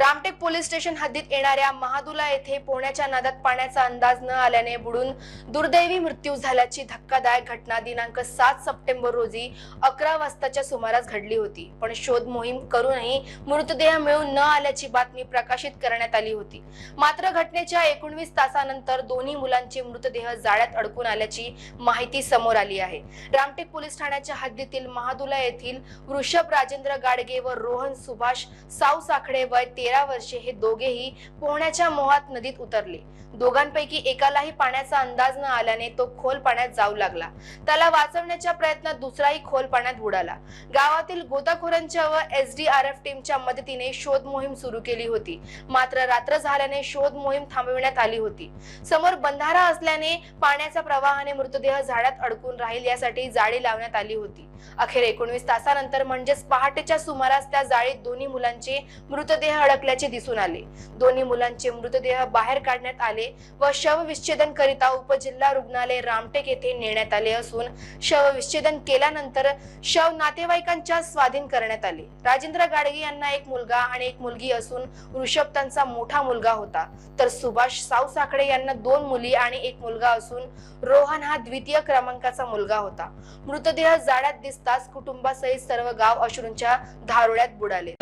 Ramtek police station हद्दीत येणाऱ्या महादुला येथे पोहण्याच्या नादात पाण्याचा अंदाज न आल्याने बुडून दुर्दैवी मृत्यू झाल्याची धक्कादायक घटना दिनांक सात सप्टेंबर रोजी अकरा वाजताच्या सुमारास घडली होती. पण शोध मोहीम करूनही मृतदेह मिळून न आल्याची बातमी प्रकाशित करण्यात आली होती. मात्र घटनेच्या एकोणवीस तासानंतर दोन्ही मुलांचे मृतदेह जाळ्यात अडकून आल्याची माहिती समोर आली आहे. रामटेक पोलीस ठाण्याच्या हद्दीतील महादुला येथील वृषभ राजेंद्र गाडगे व रोहन सुभाष साऊ साखडे वय तेरा वर्षे हे दोघेही पोहण्याच्या मोहात नदीत उतरले. दोघांपैकी एकालाही पाण्याचा अंदाज न आल्याने तो खोल पाण्यात जाऊ लागला. त्याला वाचवण्याच्या प्रयत्नात दुसराही खोल पाण्यात बुडाला. गावातील गोताखोरांच्या व एस डी आर एफ टीमच्या मदतीने शोध मोहीम सुरू केली होती. मात्र रात्र झाल्याने शोध मोहीम थांबविण्यात आली होती. समोर बंधारा असल्याने पाण्याच्या प्रवाहाने मृतदेह झाडात अडकून राहील यासाठी जाळी लावण्यात आली होती. अखेर एकोणवीस तासानंतर म्हणजेच पहाटेच्या सुमारास त्या जाळीत दोन्ही मुलांचे मृतदेह अडकल्याचे दिसून आले. दोन्ही मुलांचे मृतदेह बाहेर काढण्यात आले व शवविच्छेदन करिता उपजिल्हा रुग्णालय रामटेक येथे नेण्यात आले असून शवविच्छेदन केल्यानंतर शव नातेवाईकांच्या स्वाधीन करण्यात आले. राजेंद्र गाडगे यांना एक मुलगा आणि एक मुलगी असून ऋषभ त्यांचा मोठा मुलगा होता. तर सुभाष साऊ साखडे यांना दोन मुली आणि एक मुलगा असून रोहन हा द्वितीय क्रमांकाचा मुलगा होता. मृतदेह जाड्यात दिसताच कुटुंबासहित सर्व गाव अश्रूंच्या धारोळ्यात बुडाले.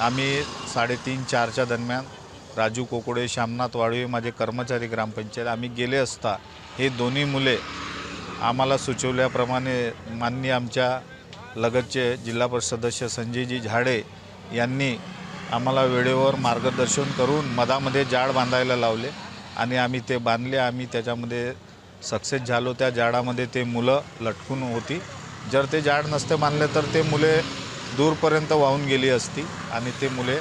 आम्ही साडेतीन चारच्या दरम्यान राजू कोकोडे श्यामनाथ वाळवे माझे कर्मचारी ग्रामपंचायत आम्ही गेले असता हे दोन्ही मुले आम्हाला सुचवल्याप्रमाणे माननीय आमच्या लगतचे जिल्हा परिषद सदस्य संजयजी झाडे यांनी आम्हाला वेळेवर मार्गदर्शन करून मधामध्ये जाळ बांधायला लावले आणि आम्ही ते बांधले. आम्ही त्याच्यामध्ये सक्सेस झालो. त्या जाळामध्ये ते मुलं लटकून होती. जर ते जाड नसते बांधले तर ते मुले दूरपर्यंत वाहून गेली असती आणि ते मुले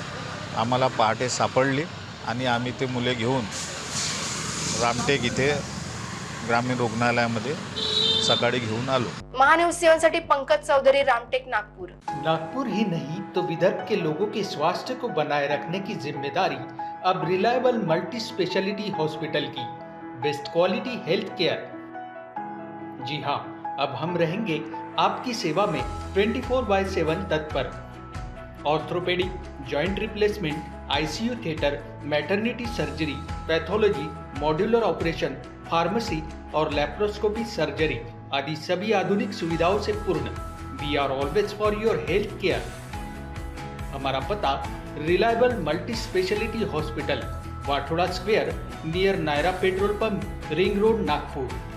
आम्हाला पहाटे सापडली आणि आम्ही ते मुले घेऊन रामटेक इथे ग्रामीण रुग्णालयामध्ये सकाळी घेऊन आलो. महान्यूज सेवनसाठी पंकज चौधरी रामटेक नागपूर. नागपुर ही नहीं तो विदर्भ के लोगों के स्वास्थ्य को बनाए रखने की जिम्मेदारी अब रिलायबल मल्टी स्पेशलिटी हॉस्पिटल की बेस्ट क्वालिटी हेल्थ केयर जी हाँ अब हम रहेंगे आपकी सेवा में 24 फोर बाय सेवन तत्पर। Orthopaedic, joint replacement, ICU theatre, maternity surgery, pathology, modular operation, pharmacy और लेप्रोस्कोपी सर्जरी आदि सभी आधुनिक सुविधाओं से पूर्ण। We are always for your health care हमारा पता, reliable multi speciality hospital, Wathoda square, near Nayara petrol pump, ring road, Nagpur.